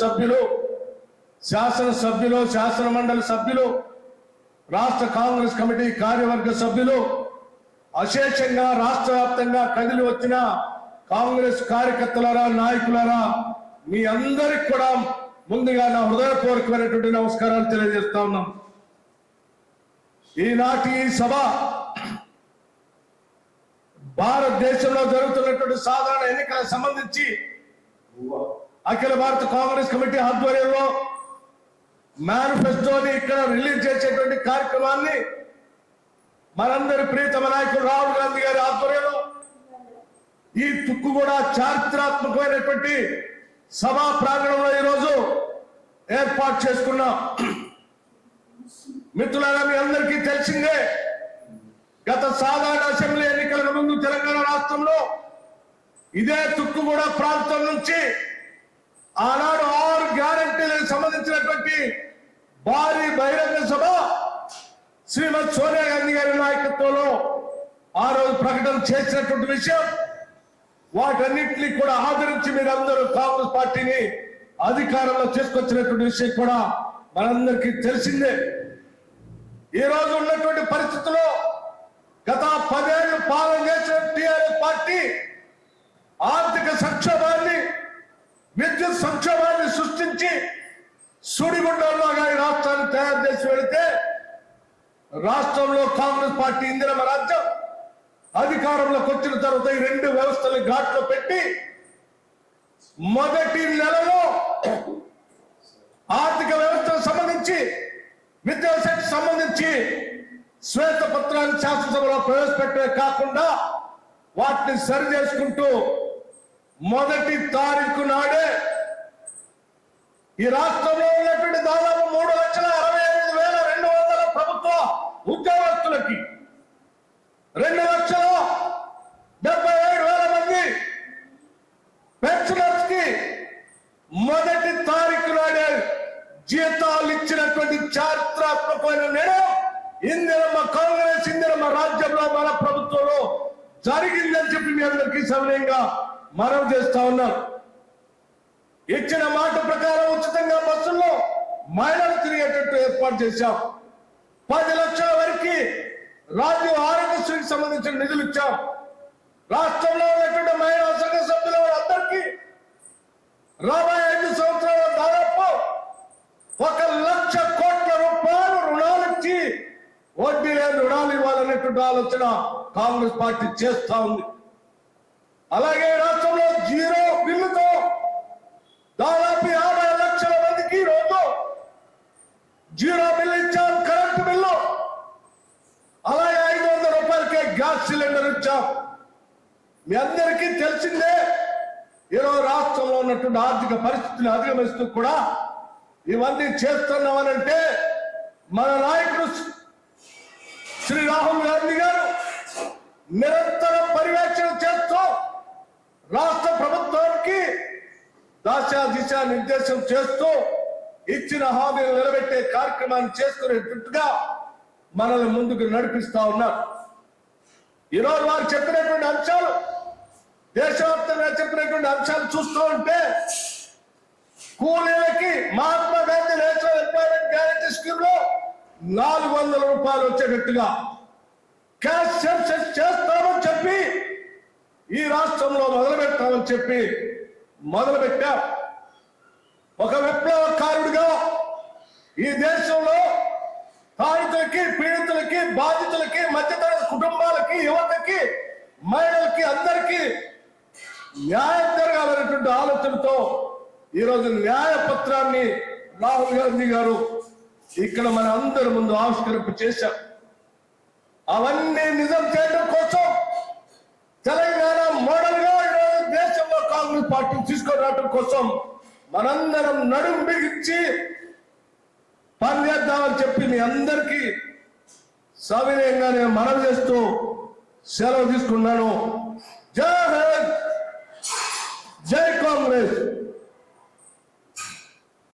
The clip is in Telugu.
సభ్యులు శాసన సభ్యులు శాసన మండలి సభ్యులు రాష్ట్ర కాంగ్రెస్ కమిటీ కార్యవర్గ సభ్యులు అశేషంగా రాష్ట్ర వ్యాప్తంగా కదిలి వచ్చిన కాంగ్రెస్ కార్యకర్తలరా నాయకులరా మీ అందరికి కూడా ముందుగా నా హృదయపూర్వకమైనటువంటి నమస్కారాలు తెలియజేస్తా ఉన్నాం. ఈనాటి సభ భారతదేశంలో జరుగుతున్నటువంటి సాధారణ ఎన్నికలకు సంబంధించి అఖిల భారత కాంగ్రెస్ కమిటీ ఆధ్వర్యంలో మేనిఫెస్టోని ఇక్కడ రిలీజ్ చేసేటువంటి కార్యక్రమాన్ని మనందరి ప్రీతమ నాయకుడు రాహుల్ గాంధీ గారి ఆధ్వర్యంలో ఈ తుక్కు కూడా చారిత్రాత్మకమైనటువంటి సభా ప్రాంగణంలో ఈరోజు ఏర్పాటు చేసుకున్నాం. మిత్రులారా మీ అందరికీ తెలిసిందే గత సాధారణ అసెంబ్లీ ఎన్నికలకు ముందు తెలంగాణ రాష్ట్రంలో ఇదే తుక్కుగూడ ప్రాంతం నుంచి ఆనాడు ఆరు గ్యారంటీలకు సంబంధించినటువంటి భారీ బహిరంగ సభ శ్రీమతి సోనియా గాంధీ గారి నాయకత్వంలో ఆ రోజు ప్రకటన చేసినటువంటి విషయం వాటన్నింటినీ కూడా ఆదరించి మీరందరూ కాంగ్రెస్ పార్టీని అధికారంలో తీసుకొచ్చినటువంటి విషయం కూడా మనందరికీ తెలిసిందే. ఈ రోజు ఉన్నటువంటి పరిస్థితుల్లో గత పదేళ్ళు పాలన చేసిన టిఆర్ఎస్ పార్టీ ఆర్థిక సంక్షోభాన్ని విద్యుత్ సంక్షోభాన్ని సృష్టించి సుడిగుండంలోగా ఈ రాష్ట్రాన్ని తయారు చేసి వెళితే రాష్ట్రంలో కాంగ్రెస్ పార్టీ ఇందిరమ రాజ్యం అధికారంలోకి వచ్చిన తర్వాత ఈ రెండు వ్యవస్థలు ఘాట్లో పెట్టి మొదటి నెలలో ఆర్థిక వ్యవస్థకు సంబంధించి విద్యాశాఖకు సంబంధించి శ్వేత పత్రాన్ని శాసనసభలో ప్రవేశపెట్టే కాకుండా వాటిని సరి చేసుకుంటూ మొదటి తారీఖు నాడే ఈ రాష్ట్రంలో ఉన్నటువంటి దాదాపు మూడు లక్షల అరవై ఎనిమిది వేల రెండు వందల ప్రభుత్వ ఉద్యోగస్తులకి రెండు లక్షల డెబ్బై ఏడు వేల మంది పెన్షనర్స్కి మొదటి తారీఖు నాడే జీతాలు ఇచ్చినటువంటి చారిత్రాత్మకమైన నిర్ణయం ఇందిరమ్మ కాంగ్రెస్ ఇందిరమ్మ రాజ్యంలో మన ప్రభుత్వంలో జరిగిందని చెప్పి మీ అందరికీ సవినయంగా మనవి చేస్తా ఉన్నాం. ఇచ్చిన మాట ప్రకారం ఉచితంగా బస్సుల్లో మహిళలు తిరిగేటట్టు ఏర్పాటు చేశాం. పది లక్షల వరకు రాజ్యం ఆరోగ్యశ్రీకి సంబంధించిన నిధులు ఇచ్చాం. రాష్ట్రంలో ఉన్నటువంటి మహిళా సంఘ సభ్యుల అందరికీ రాబోయే ఐదు సంవత్సరాల దాదాపు ఒక లక్ష కోట్ల రూపాయలు రుణాలు ఇచ్చి వడ్డీ లేని రుణాలు ఇవ్వాలనేటువంటి ఆలోచన కాంగ్రెస్ పార్టీ చేస్తా ఉంది. అలాగే రాష్ట్రంలో జీరో బిల్లుతో దాదాపు యాభై లక్షల మందికి రోజు జీరో బిల్లు ఇచ్చాం కరెంటు బిల్లు. అలాగే ఐదు వందల రూపాయలకే గ్యాస్ సిలిండర్ ఇచ్చాం. మీ అందరికీ తెలిసిందే ఈరోజు రాష్ట్రంలో ఉన్నటువంటి ఆర్థిక పరిస్థితిని అధిగమిస్తూ కూడా ఇవన్నీ చేస్తున్నామనంటే మన నాయకుడు శ్రీ రాహుల్ గాంధీ గారు నిరంతరం రాష్ట్ర ప్రభుత్వానికి దాశా దిశ నిర్దేశం చేస్తూ ఇచ్చిన హామీలు నిలబెట్టే కార్యక్రమాన్ని చేసుకునేటట్టుగా మనల్ని ముందుకు నడిపిస్తా ఉన్నారు. ఈరోజు వారు చెప్పినటువంటి అంశాలు దేశవ్యాప్తంగా చెప్పినటువంటి అంశాలు చూస్తూ ఉంటే కూలీలకి Mahatma Gandhi national employment guarantee స్కీమ్లో నాలుగు వందల రూపాయలు వచ్చేటట్టుగా క్యాష్ చేస్తామని చెప్పి ఈ రాష్ట్రంలో మొదలు పెట్టామని చెప్పి మొదలు పెట్టాం ఒక విప్లవకారుడిగా ఈ దేశంలో తాడితులకి పీడితులకి బాధితులకి మధ్యతరగతి కుటుంబాలకి యువతకి మహిళలకి అందరికీ న్యాయం జరగాలనేటువంటి ఆలోచనతో ఈరోజు న్యాయ పత్రాన్ని రాహుల్ గాంధీ గారు ఇక్కడ మన అందరి ముందు ఆవిష్కరింపు చేశారు. అవన్నీ నిజం చేయడం కోసం తెలంగాణ మోడల్గా ఈరోజు దేశంలో కాంగ్రెస్ పార్టీ తీసుకురావడం కోసం మనందరం నడుం బిగించి పనిచేద్దామని చెప్పి మీ అందరికీ సవినయంగా నేను మనవి చేస్తూ సెలవు తీసుకున్నాను. జై హింద్! జై కాంగ్రెస్!